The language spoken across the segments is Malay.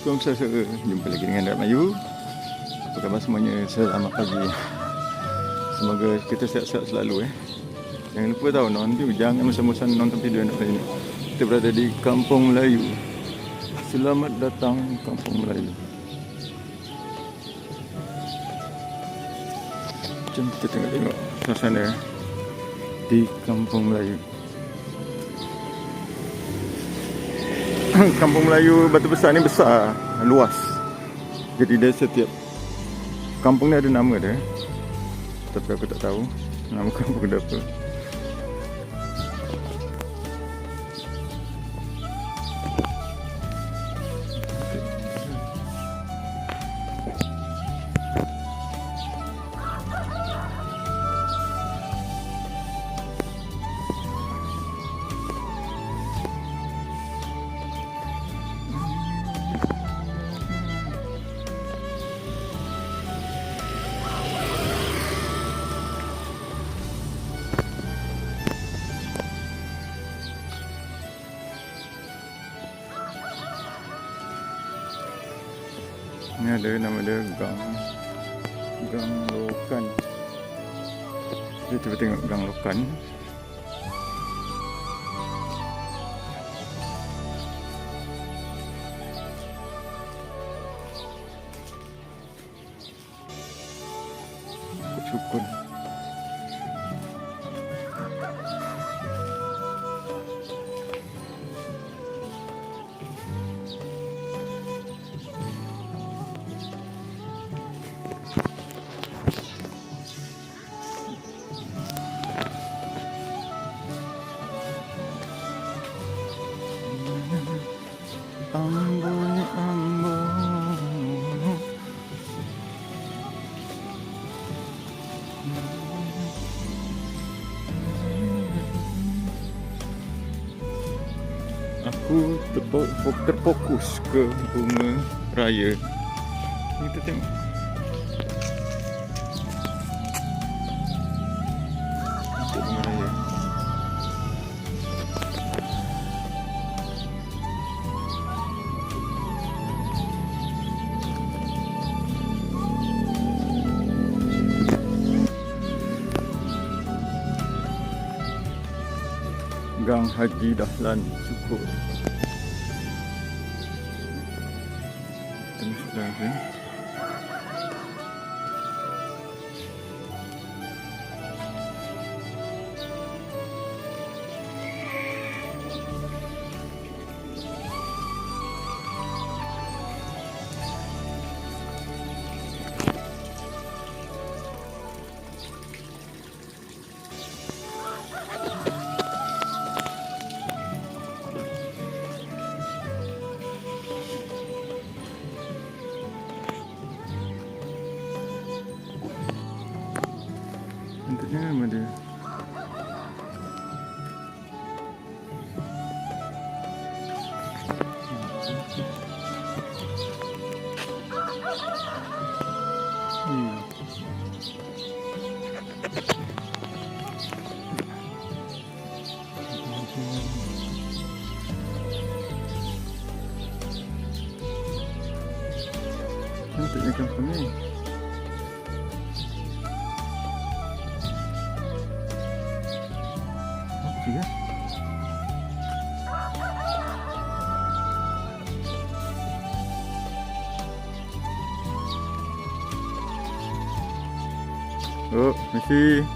Assalamualaikum. Saudara Jumpa lagi dengan Darat Melayu. Apa khabar semuanya? Selamat pagi. Semoga kita sihat-sihat selalu eh. Jangan lupa tahu nonton Jangan bosan-bosan nonton video Melayu ni. Kita berada di Kampung Melayu. Selamat datang Kampung Melayu. Jom kita tengok-tengok Suasana Di Kampung Melayu Kampung Melayu Batu Besar ni besar, luas. Jadi dia setiap kampung ni ada nama dia. Tapi aku tak tahu nama kampung dia apa. Ni ada nama dia Gang Gang Lokan. Kita cuba tengok Gang Lokan. Aku terfokus ke bunga raya. Kita tengok Gang Haji Dahlan Syukur masuk dalam Bentuknya nama dia Hmm. Cantiknya kampung ni. Oh, mesti.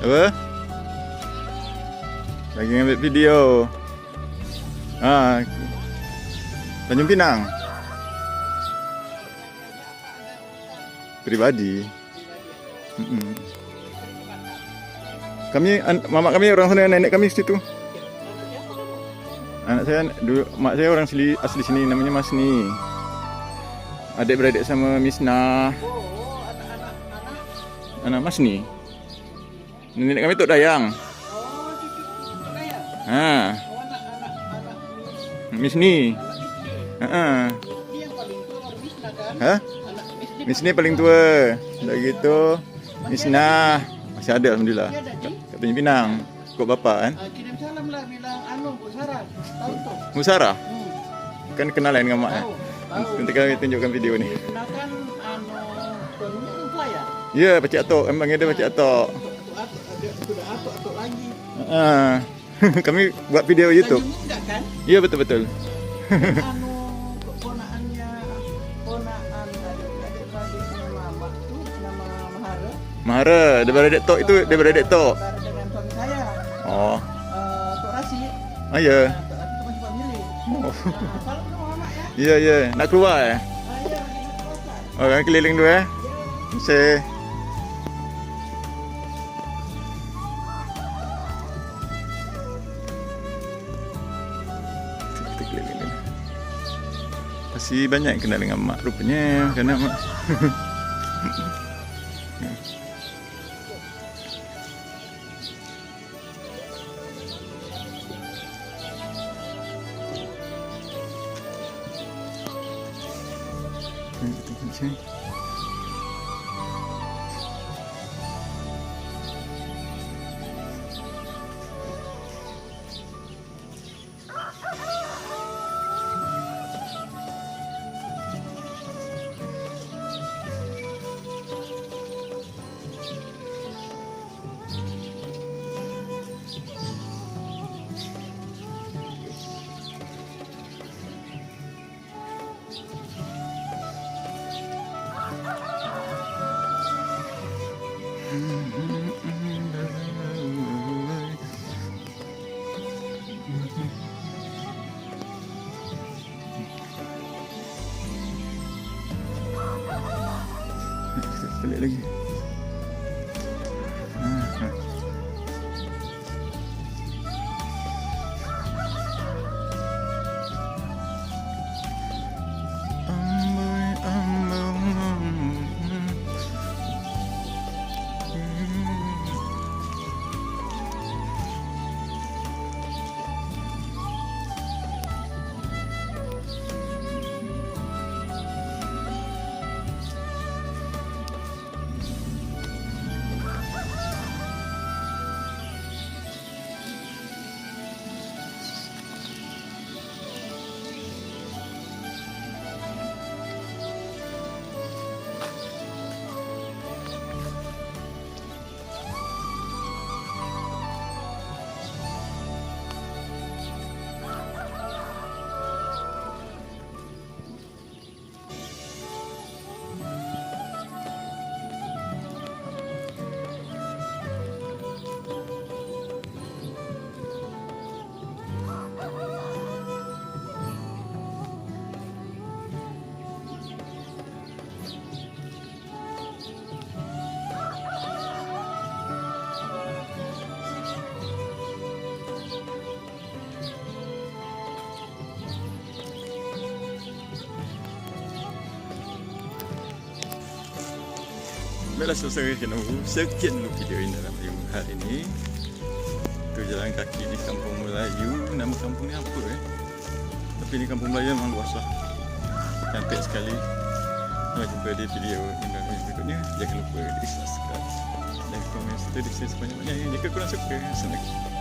Apa? Lagi ambil video. Ah. Tanjung Pinang. Pribadi. Kami mamak kami orang sana nenek kami situ. Anak saya dulu mak saya orang asli asli sini namanya Masni. Adik beradik sama Misna. Anak Masni. Nenek kami Tok Dayang. Ha. Misni. Ha. Ha? Misni paling tua. Dah gitu Misna masih ada alhamdulillah. Kat Tanjung Pinang. ikut bapak kan. Ah, kirim salam lah bilang anu Bu Sarah. Tahu tu? Musara Hmm. kan kenalan dengan mak eh. Tahu. Tahu. Nanti kami tunjukkan video ni. Pelayan. Ya, Pakcik Atok. Emang dia Pakcik Atok. Ada sudah atuk lagi. Ah. kami buat video YouTube. Kan? Ya, betul-betul. anu ponaannya ponaan adik-adik beradik nama mak tu nama Mahara. Mahara, daripada Dek Tok itu daripada Dek Tok. Saudara dengan suami saya. Oh. Uh, Tok Rasid. Ah, ya. Nah, Tok Rasid tu masih family. Oh. Ah, salam ya. Ya, ya. Nak keluar eh? Nak. Oh, kami keliling dulu eh. Ya. Terima kasih. Kita keliling dulu. Masih banyak yang kenal dengan mak rupanya kerana mak. Hmm, kita Baiklah selesai channel Sekian dulu video ini dalam hari ini. Itu jalan kaki di Kampung Melayu. Nama kampung ni apa eh? Tapi ni Kampung Melayu memang luas lah. Cantik sekali. Sampai jumpa di video yang berikutnya. Jangan lupa di subscribe Dan komen serta di share sebanyak-banyaknya. Jika korang suka Assalamualaikum